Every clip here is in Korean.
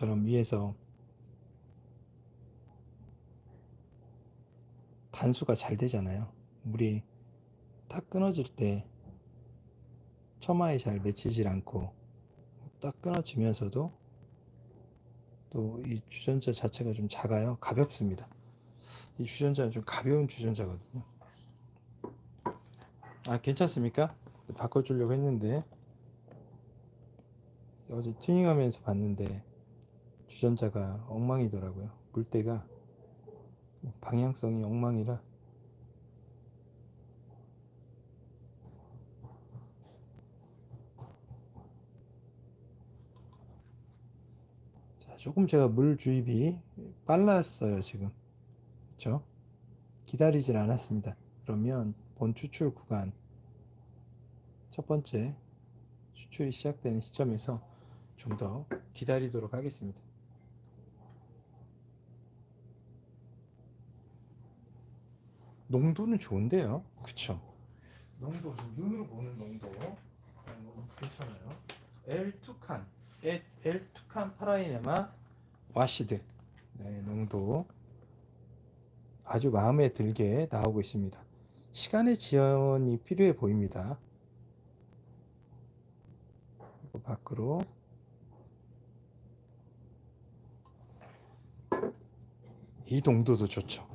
것처럼 위에서 단수가 잘 되잖아요. 물이 딱 끊어질 때 처마에 잘 맺히질 않고 딱 끊어지면서도 또 이 주전자 자체가 좀 작아요. 가볍습니다. 이 주전자는 좀 가벼운 주전자거든요. 아, 괜찮습니까? 바꿔주려고 했는데 어제 튜닝하면서 봤는데 주전자가 엉망이더라고요. 물때가 방향성이 엉망이라 자, 조금 제가 물 주입이 빨랐어요, 지금. 그렇죠? 기다리질 않았습니다. 그러면 본 추출 구간 첫 번째 추출이 시작되는 시점에서 좀 더 기다리도록 하겠습니다. 농도는 좋은데요. 그쵸? 농도, 좀 눈으로 보는 농도. 어, 괜찮아요. L2칸, L2칸 파라이네마 와시드. 네, 농도. 아주 마음에 들게 나오고 있습니다. 시간의 지연이 필요해 보입니다. 밖으로 이 농도도 좋죠.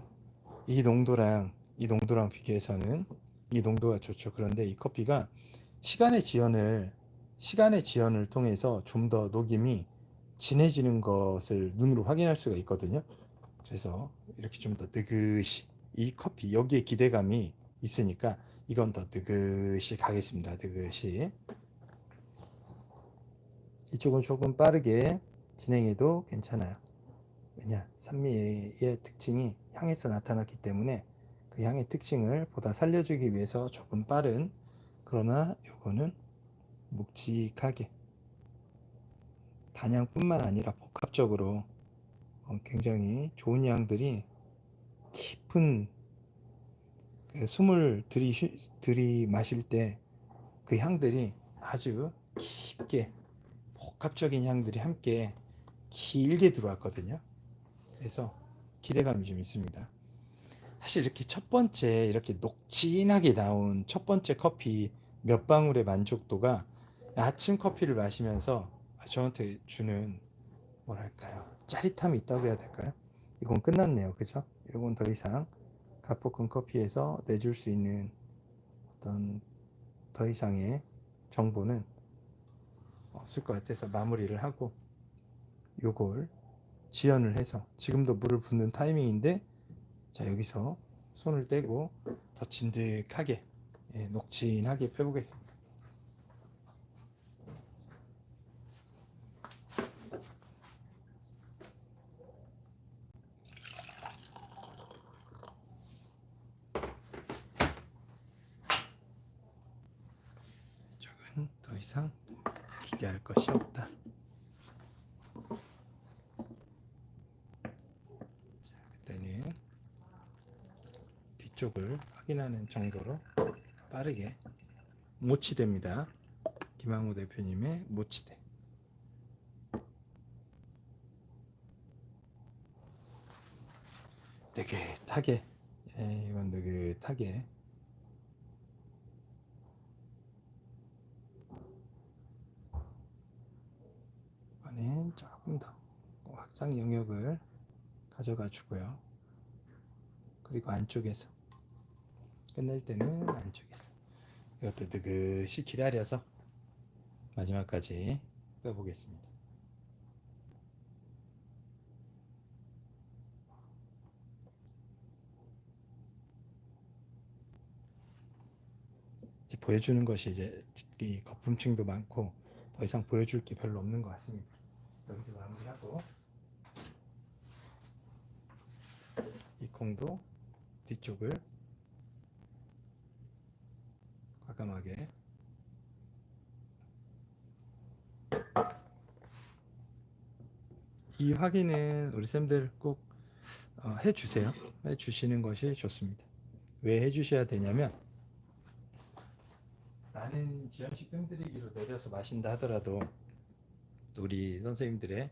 이 농도랑 이 농도랑 비교해서는 이 농도가 좋죠. 그런데 이 커피가 시간의 지연을 시간의 지연을 통해서 좀 더 녹임이 진해지는 것을 눈으로 확인할 수가 있거든요. 그래서 이렇게 좀 더 느긋이 이 커피 여기에 기대감이 있으니까 이건 더 느긋이 가겠습니다. 느긋이 이쪽은 조금 빠르게 진행해도 괜찮아요. 왜냐 산미의 특징이 향에서 나타났기 때문에 그 향의 특징을 보다 살려주기 위해서 조금 빠른 그러나 요거는 묵직하게 단향뿐만 아니라 복합적으로 어, 굉장히 좋은 향들이 깊은 그 숨을 들이 들이 마실 때 그 향들이 아주 깊게 복합적인 향들이 함께 길게 들어왔거든요. 그래서 기대감이 좀 있습니다. 사실 이렇게 첫 번째 이렇게 녹진하게 나온 첫 번째 커피 몇 방울의 만족도가 아침 커피를 마시면서 저한테 주는 뭐랄까요 짜릿함이 있다고 해야 될까요? 이건 끝났네요, 그죠? 이건 더 이상 가포큰 커피에서 내줄 수 있는 어떤 더 이상의 정보는 없을 것 같아서 마무리를 하고 요걸 지연을 해서 지금도 물을 붓는 타이밍인데 자 여기서 손을 떼고 더 진득하게 예, 녹진하게 펴보겠습니다. 더 이상 기대할 것이 없다. 자, 그때는 뒤 쪽을 확인하는 정도로 빠르게 모치대입니다. 김항우 대표님의 모치대. 느긋하게, 예, 이건 느긋하게. 이번엔 조금 더 확장 영역을 가져가 주고요. 그리고 안쪽에서 끝낼 때는 안쪽에서 이것도 느긋이 기다려서 마지막까지 빼보겠습니다. 이제 보여주는 것이 이제 이 거품층도 많고 더 이상 보여줄 게 별로 없는 것 같습니다. 여기서 마무리하고 이 콩도 뒤쪽을 과감하게 이 확인은 우리 쌤들 꼭 어, 해주세요. 해주시는 것이 좋습니다. 왜 해주셔야 되냐면 나는 지연식 뜸들이기로 내려서 마신다 하더라도 우리 선생님들의